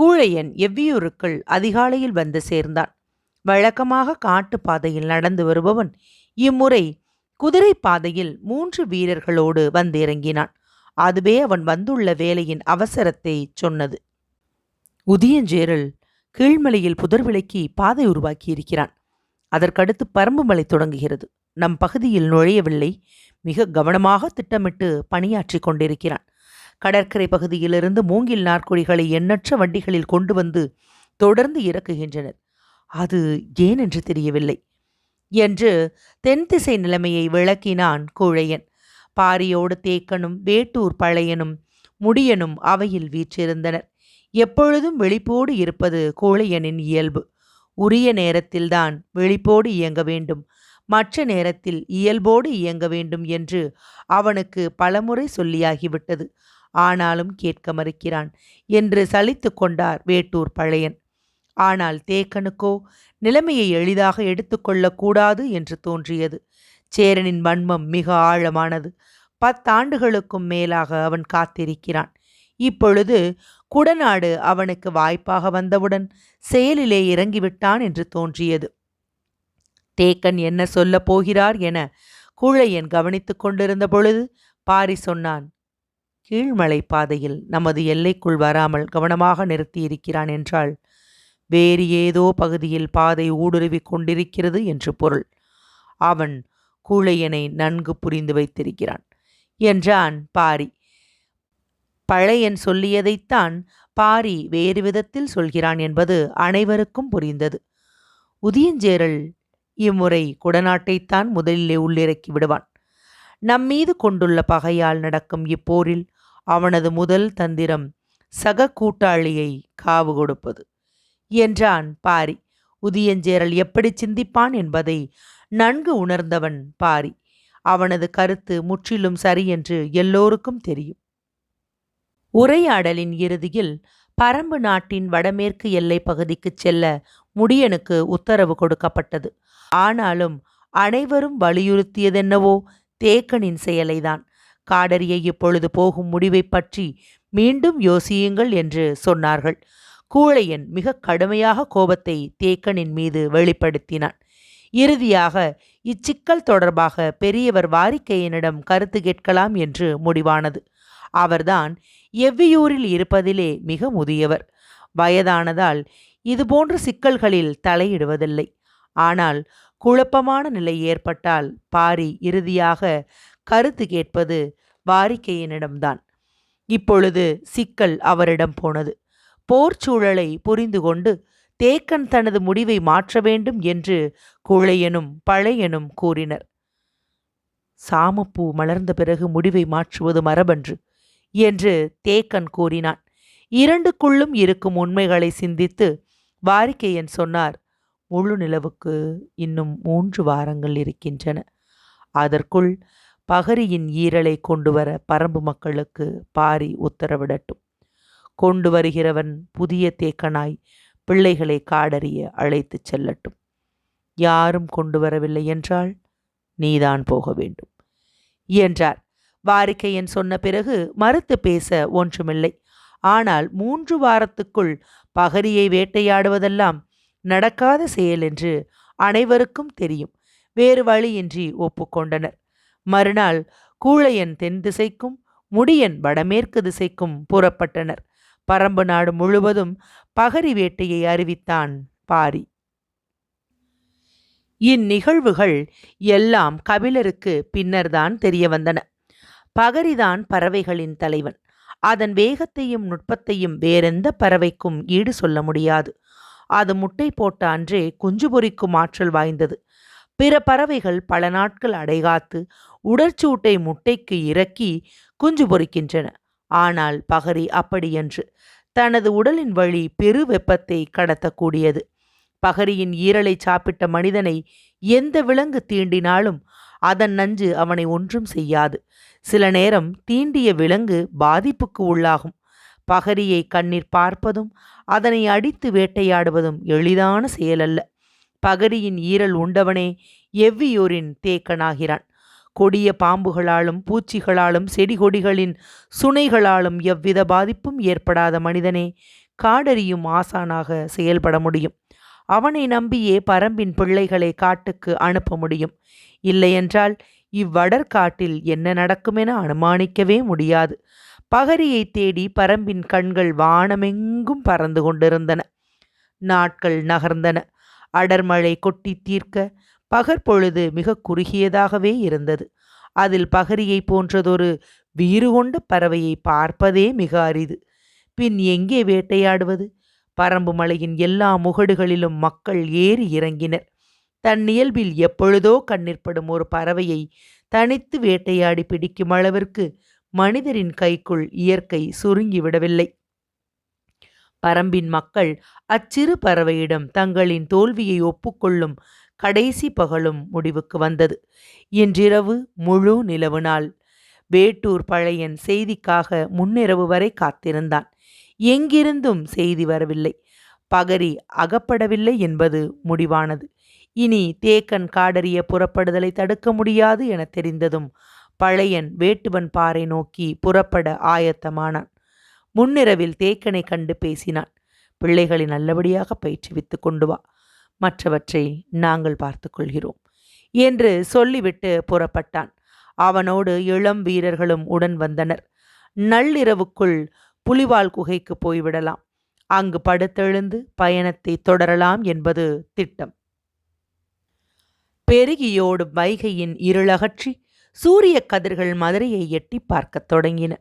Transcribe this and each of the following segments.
கூழையன் எவ்வியூருக்குள் அதிகாலையில் வந்து சேர்ந்தான். வழக்கமாக காட்டு பாதையில் நடந்து வருபவன் இம்முறை குதிரை பாதையில் மூன்று வீரர்களோடு வந்திறங்கினான். அதுவே அவன் வந்துள்ள வேலையின் அவசரத்தை சொன்னது. உதியஞ்சேரல் கீழ்மலையில் புதர் விலக்கி பாதை உருவாக்கியிருக்கிறான். அதற்கடுத்து பரம்பு மலை தொடங்குகிறது. நம் பகுதியில் நுழையவில்லை. மிக கவனமாக திட்டமிட்டு பணியாற்றி கொண்டிருக்கிறான். கடற்கரை பகுதியிலிருந்து மூங்கில் நாற்குழிகளை எண்ணற்ற வண்டிகளில் கொண்டு வந்து தொடர்ந்து இறக்குகின்றனர். அது ஏன் என்று தெரியவில்லை. என்று தென் திசை நிலைமையை விளக்கினான் கூழையன். பாரியோடு தேக்கனும் வேட்டூர் பழையனும் முடியனும் அவையில் வீற்றிருந்தனர். எப்பொழுதும் விழிப்போடு இருப்பது கோழையனின் இயல்பு. உரிய நேரத்தில்தான் விழிப்போடு இயங்க வேண்டும். மற்ற நேரத்தில் இயல்போடு இயங்க வேண்டும் என்று அவனுக்கு பலமுறை சொல்லியாகிவிட்டது. ஆனாலும் கேட்க மறுக்கிறான் என்று சலித்து கொண்டார் வேட்டூர் பழையன். ஆனால் தேக்கனுக்கோ நிலைமையை எளிதாக எடுத்துக்கொள்ளக்கூடாது என்று தோன்றியது. சேரனின் வன்மம் மிக ஆழமானது. பத்தாண்டுகளுக்கும் மேலாக அவன் காத்திருக்கிறான். இப்பொழுது குடநாடு அவனுக்கு வாய்ப்பாக வந்தவுடன் செயலிலே இறங்கிவிட்டான் என்று தோன்றியது. தேக்கன் என்ன சொல்லப் போகிறார் என கூழையன் கவனித்து கொண்டிருந்த பொழுது பாரி சொன்னான் கீழ்மலை பாதையில் நமது எல்லைக்குள் வராமல் கவனமாக நிறுத்தியிருக்கிறான் என்றால் வேறு ஏதோ பகுதியில் பாதை ஊடுருவிக் கொண்டிருக்கிறது என்று பொருள். அவன் கூழையனை நன்கு புரிந்து வைத்திருக்கிறான். என்றான் பாரி. பழையன் சொல்லியதைத்தான் பாரி வேறு விதத்தில் சொல்கிறான் என்பது அனைவருக்கும் புரிந்தது. உதியஞ்சேரல் இம்முறை குடநாட்டைத்தான் முதலிலே உள்ளிறக்கி விடுவான். நம்மீது கொண்டுள்ள பகையால் நடக்கும் இப்போரில் அவனது முதல் தந்திரம் சக கூட்டாளியை காவு கொடுப்பது. என்றான் பாரி. உதியஞ்சேரல் எப்படி சிந்திப்பான் என்பதை நன்கு உணர்ந்தவன் பாரி. அவனது கருத்து முற்றிலும் சரியென்று எல்லோருக்கும் தெரியும். உரையாடலின் இறுதியில் பரம்பு நாட்டின் வடமேற்கு எல்லை பகுதிக்கு செல்ல முடியனுக்கு உத்தரவு கொடுக்கப்பட்டது. ஆனாலும் அனைவரும் வலியுறுத்தியதென்னவோ? தேக்கனின் செயலைதான். காடரியை இப்பொழுது போகும் முடிவை பற்றி மீண்டும் யோசியுங்கள் என்று சொன்னார்கள். கூழையன் மிக கடுமையாக கோபத்தை தேக்கனின் மீது வெளிப்படுத்தினான். இறுதியாக இச்சிக்கல் தொடர்பாக பெரியவர் வாரிக்கையனிடம் கருத்து கேட்கலாம் என்று முடிவானது. அவர்தான் எவ்வியூரில் இருப்பதிலே மிக முதியவர். வயதானதால் இதுபோன்ற சிக்கல்களில் தலையிடுவதில்லை. ஆனால் குழப்பமான நிலை ஏற்பட்டால் பாரி இறுதியாக கருத்து கேட்பது வாரிக்கையனிடம்தான். இப்பொழுது சிக்கல் அவரிடம் போனது. போர் சூழலை புரிந்து கொண்டு தேக்கன் தனது முடிவை மாற்ற வேண்டும் என்று குழையனும் பழையனும் கூறினர். சாமப்பூ மலர்ந்த பிறகு முடிவை மாற்றுவது மரபன்று என்று தேக்கன் கூறினான். இரண்டுக்குள்ளும் இருக்கும் உண்மைகளை சிந்தித்து வாரிக்கையன் சொன்னார் முழு நிலவுக்கு இன்னும் மூன்று வாரங்கள் இருக்கின்றன. அதற்குள் பகரியின் ஈரலை கொண்டு வர பரம்பு மக்களுக்கு பாரி உத்தரவிடட்டும். கொண்டு வருகிறவன் புதிய தேக்கனாய் பிள்ளைகளை காடறிய அழைத்துச் செல்லட்டும். யாரும் கொண்டு வரவில்லை என்றால் நீதான் போக வேண்டும். என்றார். வாரிக்கையன் சொன்ன பிறகு மறுத்து பேச ஒன்றுமில்லை. ஆனால் மூன்று வாரத்துக்குள் பகரியை வேட்டையாடுவதெல்லாம் நடக்காத செயல் என்று அனைவருக்கும் தெரியும். வேறு வழியின்றி ஒப்புக்கொண்டனர் மறுநாள் கூழையன் தென் திசைக்கும் முடியன் வடமேற்கு திசைக்கும் புறப்பட்டனர். பரம்பு நாடு முழுவதும் பகரி வேட்டையை அறிவித்தான் பாரி. இந்நிகழ்வுகள் எல்லாம் கபிலருக்கு பின்னர்தான் தெரிய வந்தன பகரிதான் பறவைகளின் தலைவன். அதன் வேகத்தையும் நுட்பத்தையும் வேறெந்த பறவைக்கும் ஈடு சொல்ல முடியாது. அது முட்டை போட்ட அன்றே குஞ்சு பொறிக்கும் ஆற்றல் வாய்ந்தது. பிற பறவைகள் பல நாட்கள் அடைகாத்து உடற்சூட்டை முட்டைக்கு இறக்கி குஞ்சு பொரிக்கின்றன ஆனால் பகரி அப்படியன்று. தனது உடலின் வழி பெரு வெப்பத்தை கடத்தக்கூடியது. பகரியின் ஈரலை சாப்பிட்ட மனிதனை எந்த விலங்கு தீண்டினாலும் அதன் நஞ்சு அவனை ஒன்றும் செய்யாது. சில நேரம் தீண்டிய விலங்கு பாதிப்புக்கு உள்ளாகும். பகரியை கண்ணீர் பார்ப்பதும் அதனை அடித்து வேட்டையாடுவதும் எளிதான செயலல்ல. பகரியின் ஈரல் உண்டவனே எவ்வியூரின் தேக்கனாகிறான். கொடிய பாம்புகளாலும் பூச்சிகளாலும் செடி கொடிகளின் சுனைகளாலும் எவ்வித பாதிப்பும் ஏற்படாத மனிதனே காடறியும் ஆசானாக செயல்பட முடியும். அவனை நம்பியே பரம்பின் பிள்ளைகளை காட்டுக்கு அனுப்ப முடியும். இல்லையென்றால் இவ்வடற்காட்டில் என்ன நடக்குமென அனுமானிக்கவே முடியாது. பகரியை தேடி பரம்பின் கண்கள் வானமெங்கும் பறந்து கொண்டிருந்தன. நாட்கள் நகர்ந்தன. அடர்மழை கொட்டி தீர்க்க பகற்பொழுது மிக குறுகியதாகவே இருந்தது. அதில் பகரியை போன்றதொரு வீறு கொண்ட பறவையை பார்ப்பதே மிக அரிது. பின் எங்கே வேட்டையாடுவது? பரம்பு மலையின் எல்லா முகடுகளிலும் மக்கள் ஏறி இறங்கினர். தன் இயல்பில் எப்பொழுதோ கண்ணிற்படும் ஒரு பறவையை தனித்து வேட்டையாடி பிடிக்கும் அளவிற்கு மனிதரின் கைக்குள் இயற்கை சுருங்கிவிடவில்லை பரம்பின் மக்கள் அச்சிறு பறவையிடம் தங்களின் தோல்வியை ஒப்புக்கொள்ளும் கடைசி பகலும் முடிவுக்கு வந்தது. இன்றிரவு முழு நிலவு நாள் வேட்டூர் பழையன் செய்திக்காக முன்னிரவு வரை காத்திருந்தான். எங்கிருந்தும் செய்தி வரவில்லை. பகரி அகப்படவில்லை என்பது முடிவானது. இனி தேக்கன் காடறிய புறப்படுதலை தடுக்க முடியாது என தெரிந்ததும் பழையன் வேட்டுவன் பாறை நோக்கி புறப்பட ஆயத்தமானான். முன்னிரவில் தேக்கனை கண்டு பேசினான். பிள்ளைகளை நல்லபடியாக பயிற்றுவித்து கொண்டு வா. மற்றவற்றை நாங்கள் பார்த்து கொள்கிறோம் என்று சொல்லிவிட்டு புறப்பட்டான். அவனோடு இளம் வீரர்களும் உடன் வந்தனர். நள்ளிரவுக்குள் புலிவால் குகைக்கு போய்விடலாம். அங்கு படுத்தெழுந்து பயணத்தை தொடரலாம் என்பது திட்டம். பெருகியோடும் வைகையின் இருளகற்றி சூரிய கதிர்கள் மதுரையை எட்டி பார்க்கத் தொடங்கின.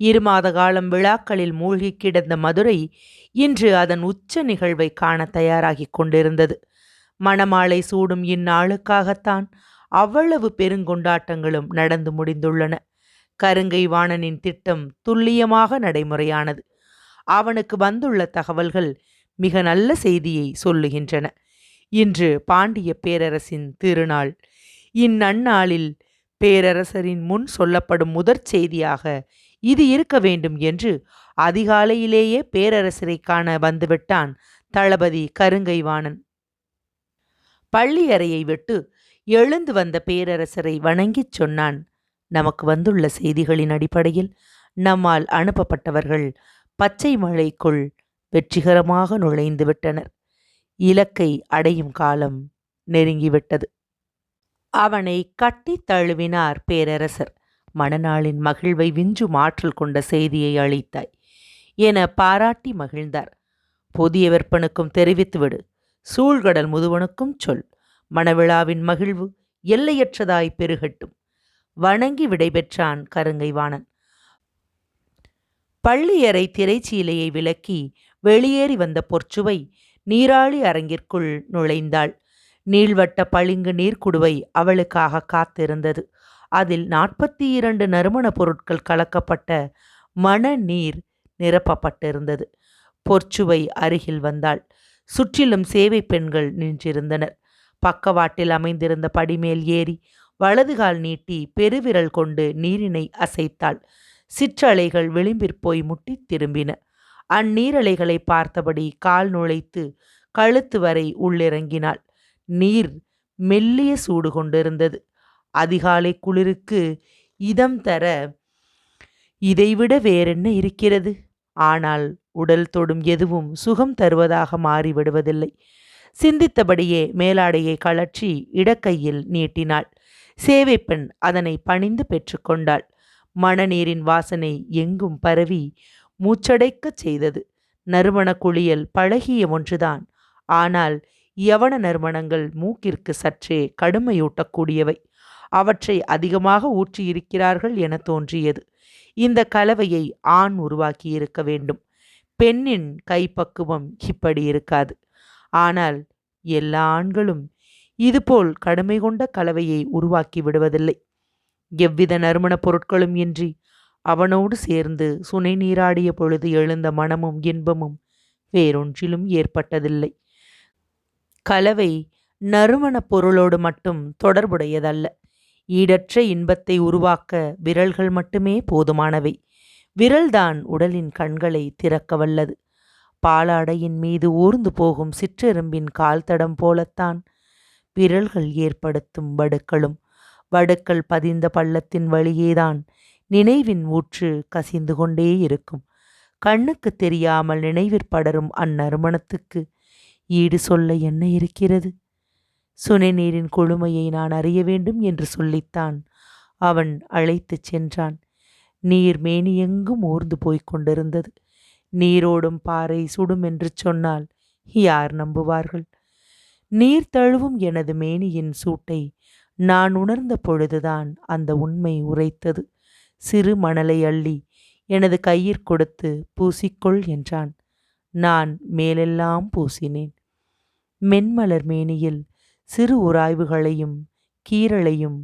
இரு மாத காலம் விழாக்களில் மூழ்கி கிடந்த மதுரை இன்று அதன் உச்ச நிகழ்வை காண தயாராகிக் கொண்டிருந்தது. மணமாலை சூடும் இந்நாளுக்காகத்தான் அவ்வளவு பெருங்கொண்டாட்டங்களும் நடந்து முடிந்துள்ளன. கருங்கை வாணனின் திட்டம் துல்லியமாக நடைமுறையானது. அவனுக்கு வந்துள்ள தகவல்கள் மிக நல்ல செய்தியை சொல்லுகின்றன. இன்று பாண்டிய பேரரசின் திருநாள். இந்நன்னாளில் பேரரசரின் முன் சொல்லப்படும் முதற் செய்தியாக இது இருக்க வேண்டும் என்று அதிகாலையிலேயே பேரரசரை காண வந்துவிட்டான் தளபதி கருங்கைவாணன். பள்ளியறையை விட்டு எழுந்து வந்த பேரரசரை வணங்கிச் சொன்னான் நமக்கு வந்துள்ள செய்திகளின் அடிப்படையில் நம்மால் அனுப்பப்பட்டவர்கள் பச்சை மழைக்குள் வெற்றிகரமாக நுழைந்து விட்டனர். இலக்கை அடையும் காலம் நெருங்கிவிட்டது. அவனை கட்டித் தழுவினார் பேரரசர். மணநாளின் மகிழ்வை விஞ்சும் ஆற்றல் கொண்ட செய்தியை அளித்தாய். என பாராட்டி மகிழ்ந்தார். புதிய விற்பனுக்கும் தெரிவித்துவிடு. சூழ்கடல் முதுவனுக்கும் சொல். மணவிழாவின் மகிழ்வு எல்லையற்றதாய் பெருகட்டும். வணங்கி விடைபெற்றான் கருங்கைவாணன். பள்ளியறை திரைச்சீலையை விலக்கி வெளியேறி வந்த பொற்சுவை நீராழி அரங்கிற்குள் நுழைந்தாள். நீள்வட்ட பளிங்கு நீர்க்குடுவை அவளுக்காக காத்திருந்தது. அதில் நாற்பத்தி இரண்டு நறுமணப் பொருட்கள் கலக்கப்பட்ட மண நீர் நிரப்பப்பட்டிருந்தது. பொற்சுவை அருகில் வந்தாள். சுற்றிலும் சேவை பெண்கள் நின்றிருந்தனர். பக்கவாட்டில் அமைந்திருந்த படிமேல் ஏறி வலதுகால் நீட்டி பெருவிரல் கொண்டு நீரினை அசைத்தாள். சிற்றலைகள் விளிம்பிற் போய் முட்டி திரும்பின. அந்நீரலைகளை பார்த்தபடி கால் நுழைத்து கழுத்து வரை உள்ளிறங்கினாள். நீர் மெல்லிய சூடு கொண்டிருந்தது. அதிகாலை குளிருக்கு இதம் தர இதைவிட வேறென்ன இருக்கிறது? ஆனால் உடல் தொடும் எதுவும் சுகம் தருவதாக மாறிவிடுவதில்லை. சிந்தித்தபடியே மேலாடையை கழற்றி இடக்கையில் நீட்டினாள். சேவை பெண் அதனை பணிந்து பெற்றுக்கொண்டாள் மணநீரின் வாசனை எங்கும் பரவி மூச்சடைக்கச் செய்தது. நறுமண குளியல் பழகிய ஒன்றுதான். ஆனால் யவன நறுமணங்கள் மூக்கிற்கு சற்றே கடுமையூட்டக்கூடியவை. அவற்றை அதிகமாக ஊற்றியிருக்கிறார்கள் என தோன்றியது. இந்த கலவையை ஆண் உருவாக்கியிருக்க வேண்டும். பெண்ணின் கைப்பக்குவம் இப்படி இருக்காது. ஆனால் எல்லா ஆண்களும் இதுபோல் கடுமை கொண்ட கலவையை உருவாக்கி விடுவதில்லை. எவ்வித நறுமணப் பொருட்களும் இன்றி அவனோடு சேர்ந்து சுனை நீராடிய பொழுது எழுந்த மனமும் இன்பமும் வேறொன்றிலும் ஏற்பட்டதில்லை. கலவை நறுமணப் பொருளோடு மட்டும் தொடர்புடையதல்ல. ஈடற்ற இன்பத்தை உருவாக்க விரல்கள் மட்டுமே போதுமானவை. விரல்தான் உடலின் கண்களை திறக்க வல்லது. பாலாடையின் மீது ஊர்ந்து போகும் சிற்றெரும்பின் கால்தடம் போலத்தான். விரல்கள் ஏற்படுத்தும் வடுக்களும் வடுக்கள் பதிந்த பள்ளத்தின் வழியேதான் நினைவின் ஊற்று கசிந்து கொண்டே இருக்கும். கண்ணுக்கு தெரியாமல் நினைவிற் படரும் அந்நறுமணத்துக்கு. ஈடு சொல்ல என்ன இருக்கிறது? சுனைநீரின் கொடுமையை கொழுமையை நான் அறிய வேண்டும் என்று சொல்லித்தான். அவன் அழைத்துச் சென்றான். நீர் மேனியெங்கும் ஊர்ந்து போய்க் கொண்டிருந்தது. நீரோடும் பாறை சுடும் என்று சொன்னால் யார் நம்புவார்கள்? நீர் தழுவும் எனது மேனியின் சூட்டை நான் உணர்ந்த பொழுதுதான் அந்த உண்மை உரைத்தது. சிறு மணலை அள்ளி எனது கையிற் கொடுத்து பூசிக்கொள் என்றான். நான் மேலெல்லாம் பூசினேன். மென்மலர் மேனியில் சிறு உராய்வுகளையும் கீறலையும்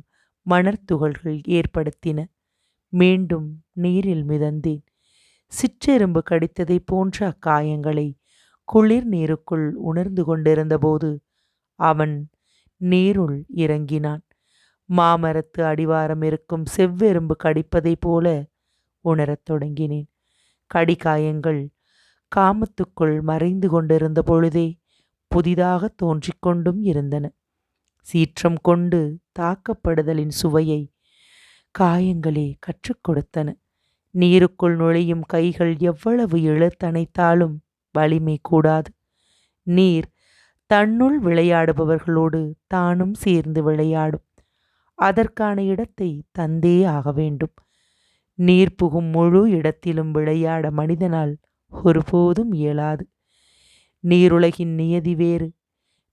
மணர்த்துகள்கள் ஏற்படுத்தின. மீண்டும் நீரில் மிதந்தேன். சிற்றெரும்பு கடித்ததைப் போன்ற அக்காயங்களை குளிர் நீருக்குள் உணர்ந்து கொண்டிருந்தபோது அவன் நீருள் இறங்கினான். மாமரத்து அடிவாரம் இருக்கும் செவ்வெரும்பு கடிப்பதைப் போல உணரத் தொடங்கினேன். கடிகாயங்கள் காமத்துக்குள் மறைந்து கொண்டிருந்த பொழுதே புதிதாக தோன்றிக்கொண்டும் இருந்தன. சீற்றம் கொண்டு தாக்கப்படுதலின் சுவையை காயங்களே கற்றுக் கொடுத்தன. நீருக்குள் நுழையும் கைகள் எவ்வளவு இழுத்தணைத்தாலும் வலிமை கூடாது. நீர் தன்னுள் விளையாடுபவர்களோடு தானும் சேர்ந்து விளையாடும். அதற்கான இடத்தை தந்தே ஆக வேண்டும். நீர் புகும் முழு இடத்திலும் விளையாட மனிதனால் ஒருபோதும் இயலாது. நீருலகின் நியதி வேறு.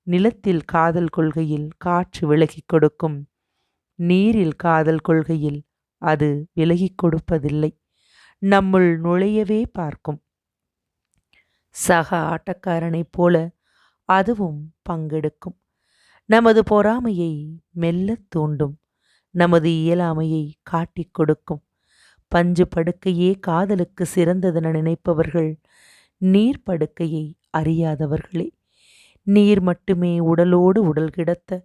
நிலத்தில் காதல் கொள்கையில் காற்று விலகிக் கொடுக்கும். நீரில் காதல் கொள்கையில் அது விலகிக் கொடுப்பதில்லை. நம்முள் நுழையவே பார்க்கும். சக ஆட்டக்காரனைப் போல அதுவும் பங்கெடுக்கும். நமது பொறாமையை மெல்லத் தூண்டும். நமது இயலாமையை காட்டிக் கொடுக்கும். பஞ்சு படுக்கையே காதலுக்கு சிறந்ததென நினைப்பவர்கள் நீர் படுக்கையை அறியாதவர்களே நீர் மட்டுமே உடலோடு உடல் கிடத்த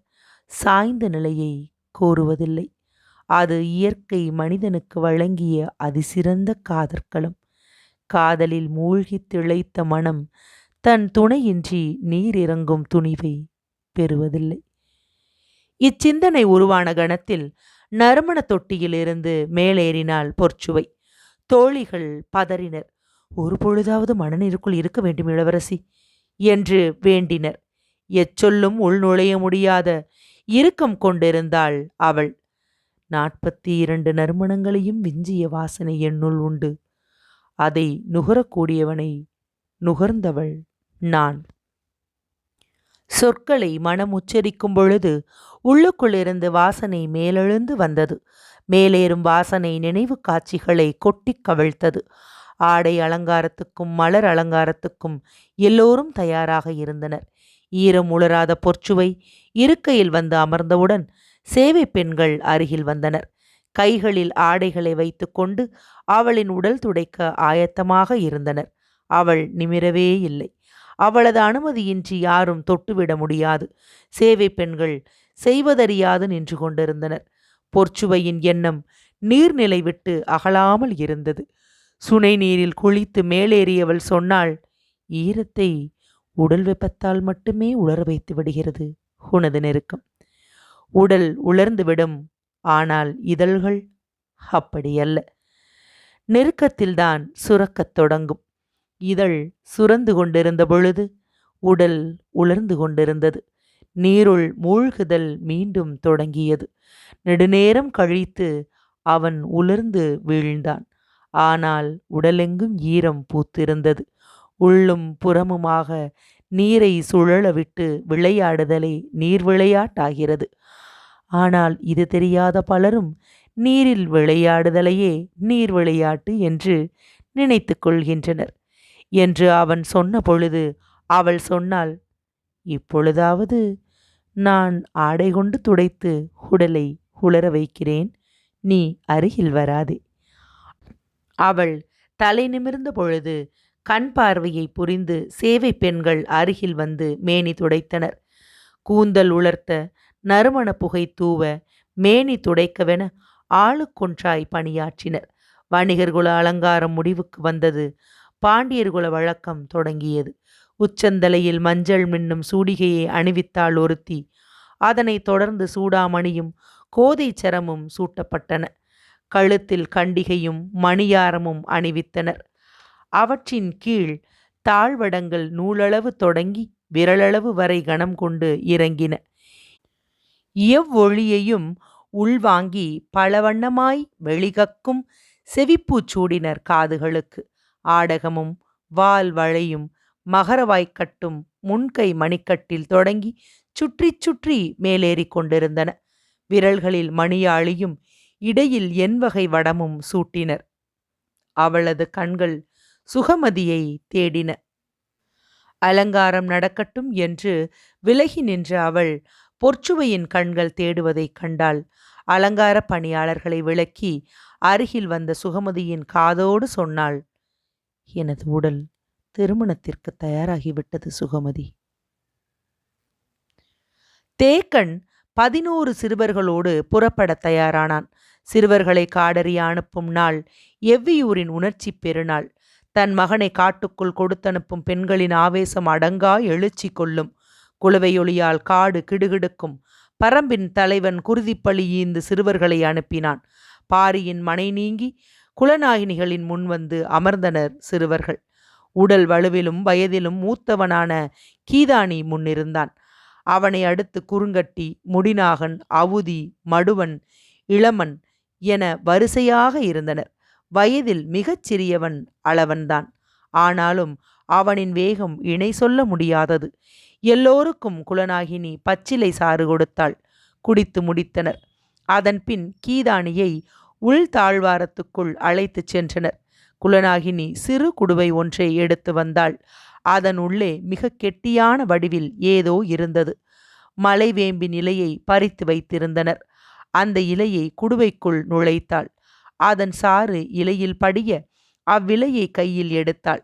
சாய்ந்த நிலையை கோருவதில்லை. அது இயற்கை மனிதனுக்கு வழங்கிய அதிசிறந்த காதற்களம். காதலில் மூழ்கித் திளைத்த மனம் தன் துணையின்றி நீர் இறங்கும் துணிவை பெறுவதில்லை. இச்சிந்தனை உருவான கணத்தில் நறுமண தொட்டியிலிருந்து மேலேறினாள் பொற்சுவை. தோழிகள் பதறினர். ஒரு பொழுதாவது மனநிற்குள் இருக்க வேண்டும் இளவரசி என்று வேண்டினர். எச்சொல்லும் உள்நுழைய முடியாத இறுக்கம் கொண்டிருந்தாள் அவள். நாற்பத்தி இரண்டு நறுமணங்களையும் விஞ்சிய வாசனை என்னுள் உண்டு. அதை நுகரக்கூடியவனை நுகர்ந்தவள் நான். சொற்களை மனம் உச்சரிக்கும் பொழுது உள்ளுக்குள்ளிருந்து வாசனை மேலெழுந்து வந்தது. மேலேறும் வாசனை நினைவு காட்சிகளை கொட்டிக் கவிழ்த்தது. ஆடை அலங்காரத்துக்கும் மலர் அலங்காரத்துக்கும் எல்லோரும் தயாராக இருந்தனர். ஈரம் உளராத பொற்சுவை இருக்கையில் வந்து அமர்ந்தவுடன் சேவை பெண்கள் அருகில் வந்தனர். கைகளில் ஆடைகளை வைத்துக்கொண்டு அவளின் உடல் துடைக்க ஆயத்தமாக இருந்தனர். அவள் நிமிரவே இல்லை. அவளது அனுமதியின்றி யாரும் தொட்டுவிட முடியாது. சேவை பெண்கள் செய்வதறியாது நின்று கொண்டிருந்தனர். பொற்சுவையின் எண்ணம் நீர்நிலை விட்டு அகலாமல் இருந்தது. சுனை நீரில் குளித்து மேலேறியவள் சொன்னாள் ஈரத்தை உடல் வெப்பத்தால் மட்டுமே உலர வைத்து விடுகிறது உனது நெருக்கம். உடல் உலர்ந்துவிடும் ஆனால் இதழ்கள் அப்படியல்ல. நெருக்கத்தில்தான் சுரக்கத் தொடங்கும். இதழ் சுரந்து கொண்டிருந்த பொழுது உடல் உலர்ந்து கொண்டிருந்தது. நீருள் மூழ்குதல் மீண்டும் தொடங்கியது. நெடுநேரம் கழித்து அவன் உலர்ந்து வீழ்ந்தான். ஆனால் உடலெங்கும் ஈரம் பூத்திருந்தது. உள்ளும் புறமுமாக நீரை சுழல விட்டு விளையாடுதலே நீர் விளையாட்டாகிறது. ஆனால் இது தெரியாத பலரும் நீரில் விளையாடுதலையே நீர் விளையாட்டு என்று நினைத்து கொள்கின்றனர். என்று அவன் சொன்ன பொழுது அவள் சொன்னாள் இப்பொழுதாவது நான் ஆடை கொண்டு துடைத்து உடலை உலர வைக்கிறேன். நீ அருகில் வராதே. அவள் தலை நிமிர்ந்த பொழுது கண் பார்வையை புரிந்து சேவை பெண்கள் அருகில் வந்து மேனி துடைத்தனர். கூந்தல் உலர்த்த நறுமண புகை தூவ மேனி துடைக்கவென ஆளுக்கொன்றாய் பணியாற்றினர். வணிகர்குல அலங்காரம் முடிவுக்கு வந்தது. பாண்டியர்குல வழக்கம் தொடங்கியது. உச்சந்தலையில் மஞ்சள் மின்னும் சூடிகையை அணிவித்தாள் ஒருத்தி. அதனைத் தொடர்ந்து சூடாமணியும் கோதை சரமும் சூட்டப்பட்டன. கழுத்தில் கண்டிகையும் மணியாரமும் அணிவித்தனர். அவற்றின் கீழ் தாழ்வடங்கள் நூலளவு தொடங்கி விரலளவு வரை கணம் கொண்டு இறங்கின. எவ்வொழியையும் உள்வாங்கி பலவண்ணமாய் வெளிகக்கும் செவிப்பூச்சூடினர் காதுகளுக்கு. ஆடகமும் வால் வளையும் மகரவாய்க்கட்டும் முன்கை மணிக்கட்டில் தொடங்கி சுற்றி சுற்றி மேலேறி கொண்டிருந்தன. விரல்களில் மணியாளியும் இடையில் என்வகை வடமும் சூட்டினர். அவளது கண்கள் சுகமதியை தேடின. அலங்காரம் நடக்கட்டும் என்று விலகி நின்ற அவள் பொற்சுவையின் கண்கள் தேடுவதைக் கண்டாள். அலங்கார பணியாளர்களை விளக்கி அருகில் வந்த சுகமதியின் காதோடு சொன்னாள் எனது உடல் திருமணத்திற்கு தயாராகிவிட்டது சுகமதி. தேக்கன் பதினோரு சிறுவர்களோடு புறப்படத் தயாரானான். சிறுவர்களை காடறி அனுப்பும் நாள் எவ்வியூரின் உணர்ச்சி பெருநாள். தன் மகனை காட்டுக்குள் கொடுத்தனுப்பும் பெண்களின் ஆவேசம் அடங்கா எழுச்சி கொள்ளும். குழுவையொளியால் காடு கிடுகிடுக்கும். பரம்பின் தலைவன் குருதிப்பழி ஈந்து சிறுவர்களை அனுப்பினான். பாரியின் மனை நீங்கி குலநாயினிகளின் முன் வந்து அமர்ந்தனர் சிறுவர்கள். உடல் வலுவிலும் வயதிலும் மூத்தவனான கீதானி முன்னிருந்தான். அவனை அடுத்து குறுங்கட்டி முடிநாகன் அவுதி மடுவன் இளமன் என வரிசையாக இருந்தனர். வயதில் மிகச் சிறியவன் அளவன்தான். ஆனாலும் அவனின் வேகம் இணை சொல்ல முடியாதது. எல்லோருக்கும் குலநாகினி பச்சிலை சாறு கொடுத்தாள். குடித்து முடித்தனர். அதன்பின் கீதானியை உள் தாழ்வாரத்துக்குள் அழைத்துச் சென்றனர். குலநாகினி சிறு குடுவை ஒன்றை எடுத்து வந்தாள். அதன் உள்ளே மிக கெட்டியான வடிவில் ஏதோ இருந்தது. மலைவேம்பின் நிலையை பறித்து வைத்திருந்தனர். அந்த இலையை குடுவைக்குள் நுழைத்தாள். அதன் சாறு இலையில் படிய அவ்விலையை கையில் எடுத்தாள்.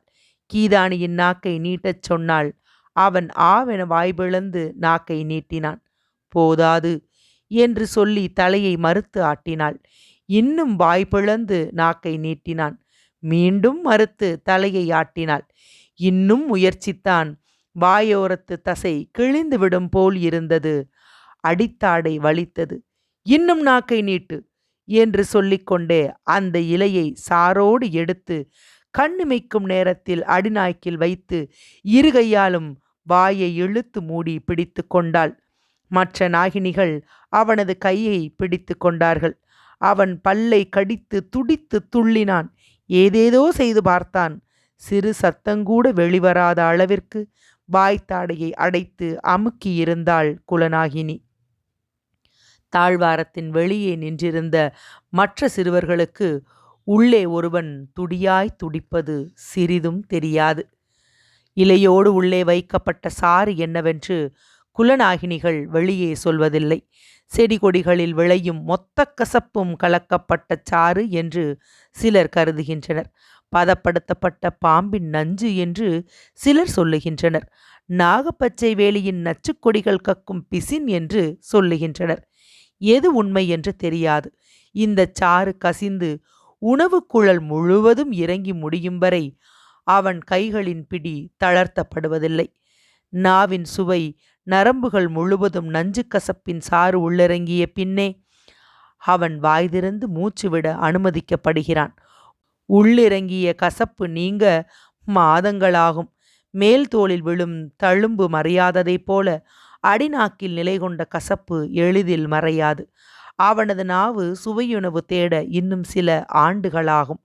கீதானியின் நாக்கை நீட்டச் சொன்னாள். அவன் ஆவென வாய்பிழந்து நாக்கை நீட்டினான். போதாது என்று சொல்லி தலையை மறுத்து ஆட்டினாள். இன்னும் வாய்பிழந்து நாக்கை நீட்டினான். மீண்டும் மறுத்து தலையை ஆட்டினாள். இன்னும் முயற்சித்தான். வாயோரத்து தசை கிழிந்து விடும் போல் இருந்தது. அடித்தாடை வலித்தது. இன்னும் நாக்கை நீட்டு என்று சொல்லிக்கொண்டே அந்த இலையை சாரோடு எடுத்து கண்ணிமைக்கும் நேரத்தில் அடிநாய்க்கில் வைத்து இருகையாலும் வாயை இழுத்து மூடி பிடித்து கொண்டாள். மற்ற நாகினிகள் அவனது கையை பிடித்து கொண்டார்கள். அவன் பல்லை கடித்து துடித்து துள்ளினான். ஏதேதோ செய்து பார்த்தான். சிறு சத்தங்கூட வெளிவராத அளவிற்கு வாய்த்தாடையை அடைத்து அமுக்கியிருந்தாள் குலநாகினி. தாழ்வாரத்தின் வெளியே நின்றிருந்த மற்ற சிறுவர்களுக்கு உள்ளே ஒருவன் துடியாய் துடிப்பது சிறிதும் தெரியாது. இலையோடு உள்ளே வைக்கப்பட்ட சாறு என்னவென்று குலநாகினிகள் வெளியே சொல்வதில்லை. செடி கொடிகளில் விளையும் மொத்த கசப்பும் கலக்கப்பட்ட சாறு என்று சிலர் கருதுகின்றனர். பதப்படுத்தப்பட்ட பாம்பின் நஞ்சு என்று சிலர் சொல்லுகின்றனர். நாகப்பச்சை வேலியின் நச்சுக்கொடிகள் கக்கும் பிசின் என்று சொல்லுகின்றனர். எது உண்மை என்று தெரியாது. இந்த சாறு கசிந்து உணவு குழல் முழுவதும் இறங்கி முடியும் வரை அவன் கைகளின் பிடி தளர்த்தப்படுவதில்லை. நாவின் சுவை நரம்புகள் முழுவதும் நஞ்சு கசப்பின் சாறு உள்ளிறங்கிய பின்னே அவன் வாய்திருந்து மூச்சுவிட அனுமதிக்கப்படுகிறான். உள்ளிறங்கிய கசப்பு நீங்க மாதங்களாகும். மேல் தோளில் விழும் தழும்பு மறையாததைப் போல அடிநாக்கில் நிலை கொண்ட கசப்பு எளிதில் மறையாது. அவனது நாவு சுவையுணவு தேட இன்னும் சில ஆண்டுகளாகும்.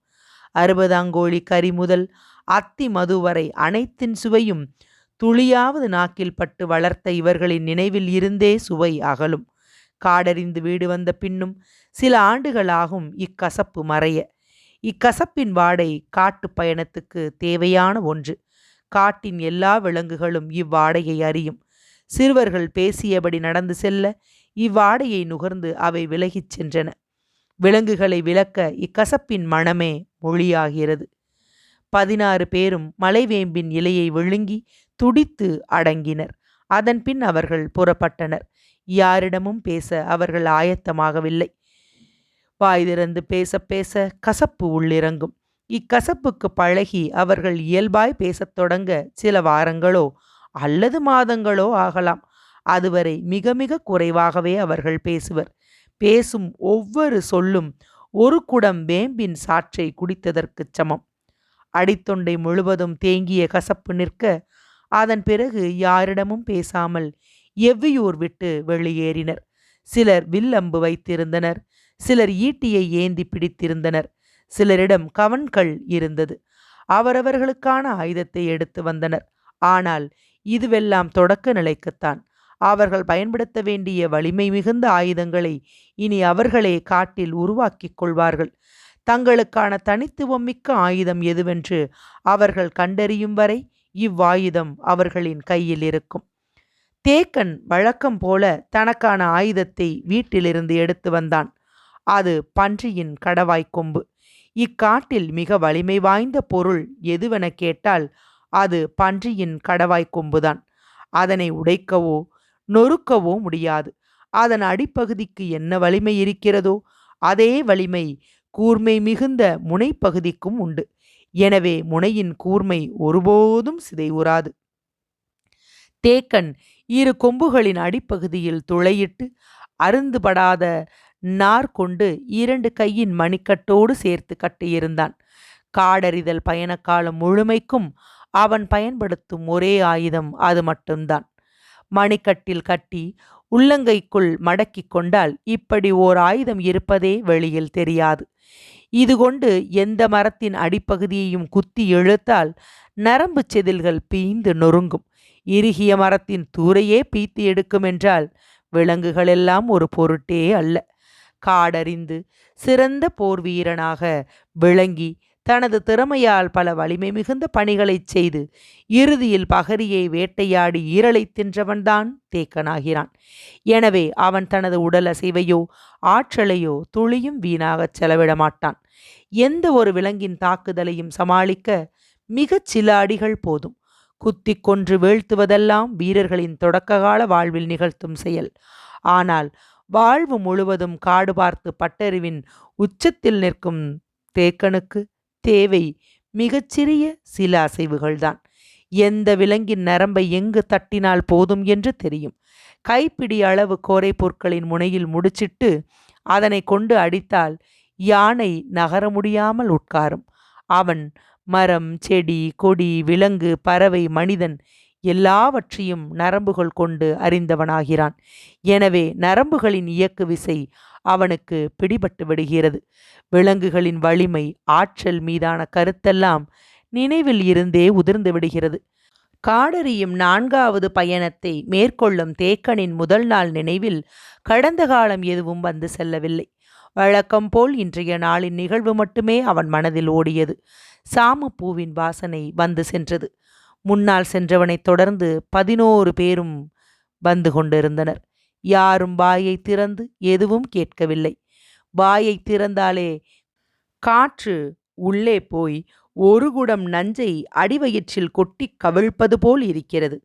அறுபதாங்கோழி கறி முதல் அத்தி மது வரை அனைத்தின் சுவையும் துளியாவது நாக்கில் பட்டு வளர்த்த இவர்களின் நினைவில் இருந்தே சுவை அகலும். காடறிந்து வீடு வந்த பின்னும் சில ஆண்டுகளாகும் இக்கசப்பு மறைய. இக்கசப்பின் வாடை காட்டு பயணத்துக்கு தேவையான ஒன்று. காட்டின் எல்லா விலங்குகளும் இவ்வாடையை அறியும். சிறுவர்கள் பேசியபடி நடந்து செல்ல இவ்வாடையை நுகர்ந்து அவை விலகிச் சென்றன. விலங்குகளை விலக்க இக்கசப்பின் மணமே மொழியாகிறது. பதினாறு பேரும் மலைவேம்பின் இலையை விழுங்கி துடித்து அடங்கினர். அதன் பின் அவர்கள் புறப்பட்டனர். யாரிடமும் பேச அவர்கள் ஆயத்தமாகவில்லை. வாய் திறந்து பேச பேச கசப்பு உள்ளிறங்கும். இக்கசப்புக்கு பழகி அவர்கள் இயல்பாய் பேசத் தொடங்க சில வாரங்களோ அல்லது மாதங்களோ ஆகலாம். அதுவரை மிக மிக குறைவாகவே அவர்கள் பேசுவர். பேசும் ஒவ்வொரு சொல்லும் ஒரு குடம் வேம்பின் சாற்றை குடித்ததற்குச் சமம். அடித்தொண்டை முழுவதும் தேங்கிய கசப்பு நிற்க அதன் பிறகு யாரிடமும் பேசாமல் எவ்வியூர் விட்டு வெளியேறினர். சிலர் வில்லம்பு வைத்திருந்தனர் சிலர் ஈட்டியை ஏந்தி பிடித்திருந்தனர் சிலரிடம் கவன்கள் இருந்தது. அவரவர்களுக்கான ஆயுதத்தை எடுத்து வந்தனர். ஆனால் இதுவெல்லாம் தொடக்க நிலைக்குத்தான். அவர்கள் பயன்படுத்த வேண்டிய வலிமை மிகுந்த ஆயுதங்களை இனி அவர்களே காட்டில் உருவாக்கிக் கொள்வார்கள். தங்களுக்கான தனித்துவம் மிக்க ஆயுதம் எதுவென்று அவர்கள் கண்டறியும் வரை இவ்வாயுதம் அவர்களின் கையில் இருக்கும். தேக்கன் வழக்கம் போல தனக்கான ஆயுதத்தை வீட்டிலிருந்து எடுத்து வந்தான். அது பன்றியின் கடவாய்க்கொம்பு இக்காட்டில் மிக வலிமை வாய்ந்த பொருள் எதுவென கேட்டால் அது பன்றியின் கடவாய் கொம்புதான். அதனை உடைக்கவோ நொறுக்கவோ முடியாது. அதன் அடிப்பகுதிக்கு என்ன வலிமை இருக்கிறதோ அதே வலிமை கூர்மை மிகுந்த முனைப்பகுதிக்கும் உண்டு. எனவே முனையின் கூர்மை ஒருபோதும் சிதைவுறாது. தேக்கன் இரு கொம்புகளின் அடிப்பகுதியில் துளையிட்டு அருந்துபடாத நார் கொண்டு இரண்டு கையின் மணிக்கட்டோடு சேர்த்து கட்டியிருந்தான். காடறிதல் பயணக்காலம் முழுமைக்கும் அவன் பயன்படுத்தும் ஒரே ஆயுதம் அது மட்டும்தான். மணிக்கட்டில் கட்டி உள்ளங்கைக்குள் மடக்கி கொண்டால் இப்படி ஓர் ஆயுதம் இருப்பதே வெளியில் தெரியாது. இது கொண்டு எந்த மரத்தின் அடிப்பகுதியையும் குத்தி இழுத்தால் நரம்பு செதில்கள் பீந்து நொறுங்கும். இறுகிய மரத்தின் தூரையே பீத்து எடுக்கும் என்றால் விலங்குகளெல்லாம் ஒரு பொருட்டே அல்ல. காடறிந்து சிறந்த போர் வீரனாக விளங்கி தனது திறமையால் பல வலிமை மிகுந்த பணிகளைச் செய்து இறுதியில் பகரியை வேட்டையாடி ஈரலை தின்றவன்தான் தேக்கனாகிறான். எனவே அவன் தனது உடல் அசைவையோ ஆற்றலையோ துளியும் வீணாகச் செலவிட மாட்டான் எந்த ஒரு விலங்கின் தாக்குதலையும் சமாளிக்க மிகச் சில அடிகள் போதும். குத்தி கொன்று வீழ்த்துவதெல்லாம் வீரர்களின் தொடக்ககால வாழ்வில் நிகழ்த்தும் செயல். ஆனால் வாழ்வு முழுவதும் காடு பார்த்து பட்டறிவின் உச்சத்தில் நிற்கும் தேக்கனுக்கு தேவை. மிகச்சிறிய சில அசைவுகள்தான். எந்த விலங்கின் நரம்பை எங்கு தட்டினால் போதும் என்று தெரியும். கைப்பிடி அளவு கோரை பொருட்களின் முனையில் முடிச்சிட்டு அதனை கொண்டு அடித்தால் யானை நகர முடியாமல் உட்காரும். அவன் மரம் செடி கொடி விலங்கு பறவை மனிதன் எல்லாவற்றையும் நரம்புகள் கொண்டு அறிந்தவனாகிறான். எனவே நரம்புகளின் இயக்கு விசை அவனுக்கு பிடிபட்டு விடுகிறது. விலங்குகளின் வலிமை ஆற்றல் மீதான கருத்தெல்லாம் நினைவில் இருந்தே உதிர்ந்து விடுகிறது. காடறியும் நான்காவது பயணத்தை மேற்கொள்ளும் தேக்கனின் முதல் நாள் நினைவில் கடந்த காலம் எதுவும் வந்து செல்லவில்லை. வழக்கம் போல் இன்றைய நாளின் நிகழ்வு மட்டுமே அவன் மனதில் ஓடியது. சாமப்பூவின் வாசனை வந்து சென்றது. முன்னால் சென்றவனைத் தொடர்ந்து பதினோரு பேரும் வந்து கொண்டிருந்தனர். யாரும் வாயை திறந்து எதுவும் கேட்கவில்லை. வாயை திறந்தாலே காற்று உள்ளே போய் ஒரு குடம் நஞ்சை அடிவயிற்றில் கொட்டி கவிழ்ப்பது போல் இருக்கிறது.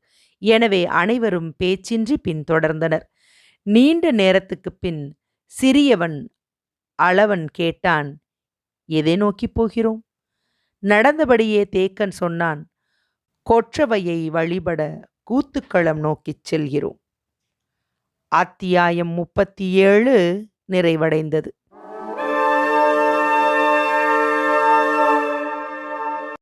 எனவே அனைவரும் பேச்சின்றி பின்தொடர்ந்தனர். நீண்ட நேரத்துக்குப் பின் சிறியவன் அளவன் கேட்டான் எதை நோக்கிப் போகிறோம்? நடந்தபடியே தேக்கன் சொன்னான் கொற்றவையை வழிபட கூத்துக்களம் நோக்கிச் செல்கிறோம். அத்தியாயம் முப்பத்தி ஏழு நிறைவடைந்தது.